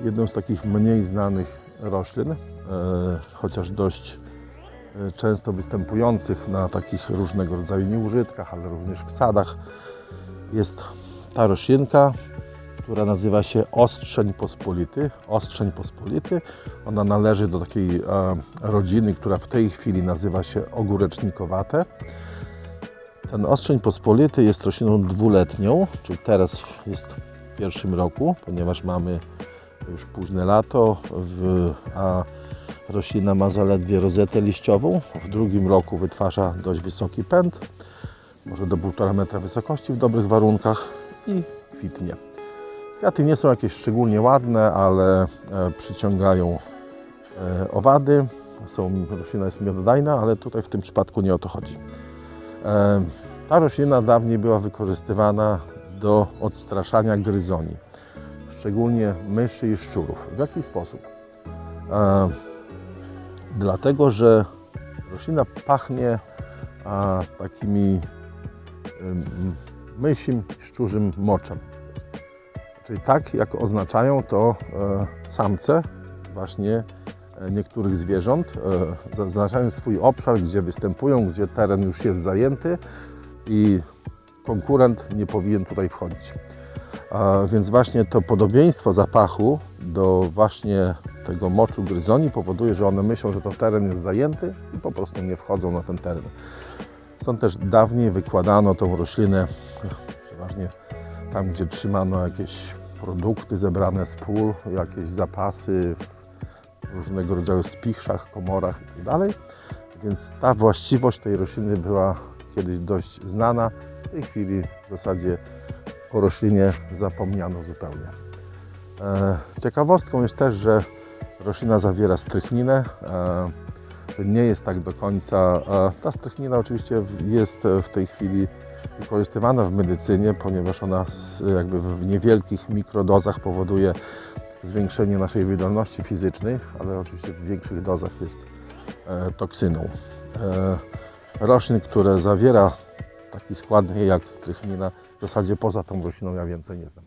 jedną z takich mniej znanych roślin, e, chociaż dość e, często występujących na takich różnego rodzaju nieużytkach, ale również w sadach, jest ta roślinka, która nazywa się ostrzeń pospolity. Ostrzeń pospolity. Ona należy do takiej e, rodziny, która w tej chwili nazywa się ogórecznikowate. Ten ostrzeń pospolity jest rośliną dwuletnią, czyli teraz jest w pierwszym roku, ponieważ mamy już późne lato, w, a roślina ma zaledwie rozetę liściową. W drugim roku wytwarza dość wysoki pęd, może do 1,5 metra wysokości w dobrych warunkach i kwitnie. Kwiaty nie są jakieś szczególnie ładne, ale e, przyciągają e, owady. Są, roślina jest miododajna, ale tutaj w tym przypadku nie o to chodzi. E, Ta roślina dawniej była wykorzystywana do odstraszania gryzoni, szczególnie myszy i szczurów. W jaki sposób? E, Dlatego, że roślina pachnie a, takimi mysim, szczurzym moczem. Czyli tak, jak oznaczają to e, samce właśnie e, niektórych zwierząt, e, zaznaczają swój obszar, gdzie występują, gdzie teren już jest zajęty i konkurent nie powinien tutaj wchodzić. Więc właśnie to podobieństwo zapachu do właśnie tego moczu gryzoni powoduje, że one myślą, że to teren jest zajęty i po prostu nie wchodzą na ten teren. Stąd też dawniej wykładano tą roślinę przeważnie tam, gdzie trzymano jakieś produkty zebrane z pól, jakieś zapasy w różnego rodzaju spichrzach, komorach itd. Więc ta właściwość tej rośliny była kiedyś dość znana. W tej chwili w zasadzie o roślinie zapomniano zupełnie. E, Ciekawostką jest też, że roślina zawiera strychninę. E, Nie jest tak do końca. Ta strychnina oczywiście jest w tej chwili wykorzystywana w medycynie, ponieważ ona jakby w niewielkich mikrodozach powoduje zwiększenie naszej wydolności fizycznej, ale oczywiście w większych dozach jest e, toksyną. Roślin, które zawiera taki składnik jak strychnina, w zasadzie poza tą rośliną ja więcej nie znam.